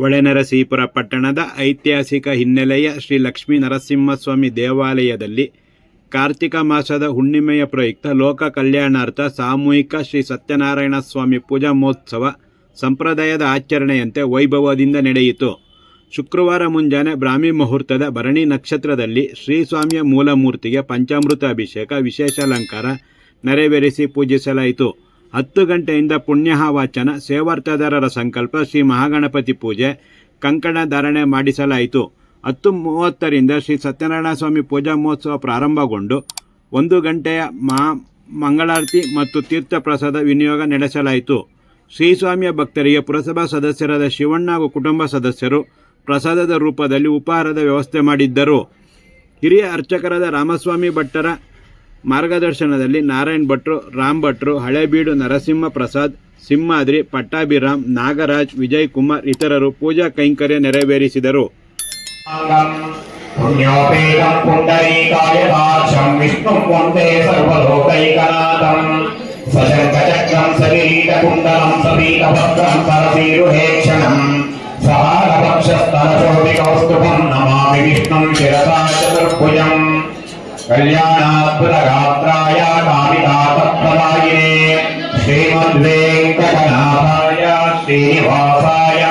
ಹೊಳೆನರಸೀಪುರ ಪಟ್ಟಣದ ಐತಿಹಾಸಿಕ ಹಿನ್ನೆಲೆಯ ಶ್ರೀ ಲಕ್ಷ್ಮೀ ನರಸಿಂಹಸ್ವಾಮಿ ದೇವಾಲಯದಲ್ಲಿ ಕಾರ್ತಿಕ ಮಾಸದ ಹುಣ್ಣಿಮೆಯ ಪ್ರಯುಕ್ತ ಲೋಕ ಕಲ್ಯಾಣಾರ್ಥ ಸಾಮೂಹಿಕ ಶ್ರೀ ಸತ್ಯನಾರಾಯಣ ಸ್ವಾಮಿ ಪೂಜಾ ಮಹೋತ್ಸವ ಸಂಪ್ರದಾಯದ ಆಚರಣೆಯಂತೆ ವೈಭವದಿಂದ ನಡೆಯಿತು. ಶುಕ್ರವಾರ ಮುಂಜಾನೆ ಬ್ರಾಹ್ಮಿ ಮುಹೂರ್ತದ ಭರಣಿ ನಕ್ಷತ್ರದಲ್ಲಿ ಶ್ರೀ ಸ್ವಾಮಿಯ ಮೂಲಮೂರ್ತಿಗೆ ಪಂಚಾಮೃತ ಅಭಿಷೇಕ ವಿಶೇಷ ಅಲಂಕಾರ ನೆರವೇರಿಸಿ ಪೂಜಿಸಲಾಯಿತು. ಹತ್ತು ಗಂಟೆಯಿಂದ ಪುಣ್ಯಹ ವಾಚನ ಸೇವಾರ್ಥದಾರರ ಸಂಕಲ್ಪ ಶ್ರೀ ಮಹಾಗಣಪತಿ ಪೂಜೆ ಕಂಕಣ ಧಾರಣೆ ಮಾಡಿಸಲಾಯಿತು. ಹತ್ತು ಮೂವತ್ತರಿಂದ ಶ್ರೀ ಸತ್ಯನಾರಾಯಣ ಸ್ವಾಮಿ ಪೂಜಾ ಮಹೋತ್ಸವ ಪ್ರಾರಂಭಗೊಂಡು ಒಂದು ಗಂಟೆಯ ಮಹಾ ಮಂಗಳಾರತಿ ಮತ್ತು ತೀರ್ಥ ಪ್ರಸಾದ ವಿನಿಯೋಗ ನಡೆಸಲಾಯಿತು. ಶ್ರೀಸ್ವಾಮಿಯ ಭಕ್ತರಿಗೆ ಪುರಸಭಾ ಸದಸ್ಯರಾದ ಶಿವಣ್ಣ ಹಾಗೂ ಕುಟುಂಬ ಸದಸ್ಯರು ಪ್ರಸಾದದ ರೂಪದಲ್ಲಿ ಉಪಹಾರದ ವ್ಯವಸ್ಥೆ ಮಾಡಿದ್ದರು. ಹಿರಿಯ ಅರ್ಚಕರಾದ ರಾಮಸ್ವಾಮಿ ಭಟ್ಟರ ಮಾರ್ಗದರ್ಶನದಲ್ಲಿ ನಾರಾಯಣ್ ಭಟ್ರು, ರಾಮ್ ಭಟ್ರು, ಹಳೇಬೀಡು ನರಸಿಂಹ ಪ್ರಸಾದ್, ಸಿಂಹಾದ್ರಿ, ಪಟ್ಟಾಭಿರಾಮ್, ನಾಗರಾಜ್, ವಿಜಯ್ ಕುಮಾರ್ ಇತರರು ಪೂಜಾ ಕೈಂಕರ್ಯ ನೆರವೇರಿಸಿದರು. ನಮಾಮಿ ಶಿರಸಾ ಚತುರ್ಭುಜಂ కళ్యాణాత్పురగాత్రాయ కామితాతప్రదాయినే శ్రీమద్వేంకటనాథాయ శ్రీనివాసాయ